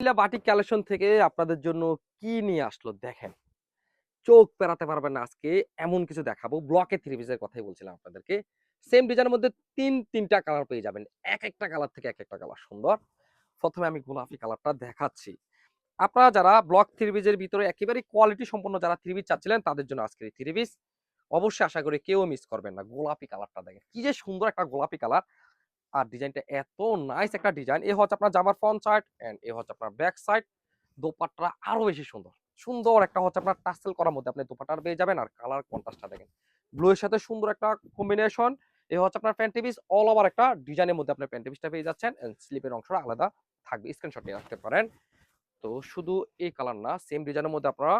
Comilla batik collection থেকে আপনাদের জন্য কি নিয়ে আসলো দেখেন। চোখ পেরাতে পারবেন না আজকে, এমন কিছু দেখাবো। ব্লকে থ্রি পিসের কথাই বলছিলাম আপনাদেরকে। সেম ডিজাইনের মধ্যে তিন, তিনটা কালার পেয়ে যাবেন। এক একটা কালার থেকে এক একটা কালার সুন্দর। প্রথমে আমি গোলাপি কালারটা দেখাচ্ছি। আপনারা যারা ব্লক থ্রি পিসের ভিতরে একেবারে কোয়ালিটি সম্পন্ন যারা থ্রি পিস চাচ্ছিলেন, তাদের জন্য আজকের এই থ্রি পিস অবশ্যই আশা করি কেউ মিস করবেন না। গোলাপি কালারটা দেখেন। কি যে সুন্দর একটা গোলাপি কালার আর ডিজাইনটা এত নাইস একটা ডিজাইন। এ হচ্ছে আপনার জামার ফ্রন্ট সাইড এন্ড এ হচ্ছে আপনার ব্যাক সাইড দোপাট্টা আরও বেশি সুন্দর। সুন্দর একটা হচ্ছে আপনার টাসেল করার মধ্যে আপনি দোপাট্টার পেয়ে যাবেন আর কালার কন্ট্রাস্টটা দেখেন। ব্লু এর সাথে সুন্দর একটা কম্বিনেশন এ হচ্ছে আপনার প্যান্টি পিস অল ওভার একটা ডিজাইনের মধ্যে আপনার প্যান্টি পিসটা পেয়ে যাচ্ছেন স্লিপের অংশটা আলাদা থাকবে। স্ক্রিনশট নিয়ে রাখতে পারেন। তো শুধু এই কালার না সেম ডিজাইনের মধ্যে আপনারা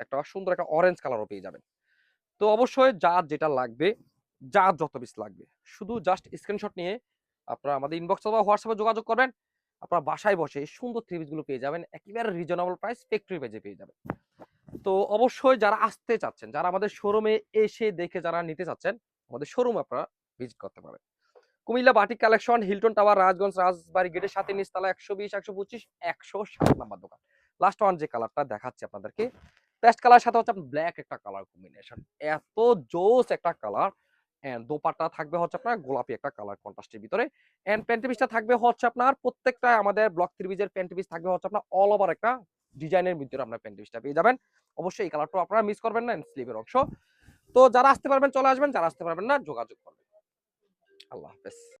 একটা সুন্দর একটা অরেঞ্জ কালারও পেয়ে যাবেন। তো অবশ্যই যার যেটা লাগবে, যার যত পিস লাগবে। শুধু জাস্ট স্ক্রিনশট নিয়ে আপনারা আমাদের ইনবক্স অথবা হোয়াটসঅ্যাপে যোগাযোগ করবেন। আপনারা বাসায় বসে এই সুন্দর থ্রি গুলো পেয়ে যাবেন। একেবারে রিজনেবল প্রাইস ফ্যাক্টরি পেজে পেয়ে যাবেন। তো অবশ্যই যারা আসতে চাচ্ছেন, যারা আমাদের শোরুমে এসে দেখে যারা নিতে চাচ্ছেন, আমাদের শোরুম আপনারা ভিজিট করতে পারেন Comilla batik collection Hilton tower Rajganj Rajbari গেটের সাথে নিচতলা একশো বিশ, একশো পঁচিশ, একশো সাত নাম্বার দোকান। লাস্ট ওয়ান যে কালারটা দেখাচ্ছি আপনাদেরকে পেস্ট কালার সাথে হচ্ছে ব্ল্যাক একটা কালার কম্বিনেশন এত জোস একটা কালার এন্ড দোপাট্টা থাকবে হচ্ছে আপনার গোলাপি একটা কালার কন্ট্রাস্টের ভিতরে। এন্ড প্যান্টি পিসটা থাকবে হচ্ছে আপনার প্রত্যেকটা আমাদের ব্লক ত্রিবিজের প্যান্টি পিস থাকবে হচ্ছে আপনার অল ওভার একটা ডিজাইনের ভিতরে আপনার প্যান্টি পিসটা পেয়ে যাবেন। অবশ্যই এই কালারটা আপনারা মিস করবেন না স্লিভের অংশ। তো যারা আসতে পারবেন, চলে আসবেন, যারা আসতে পারবেন না, যোগাযোগ করবেন। আল্লাহ হাফেজ।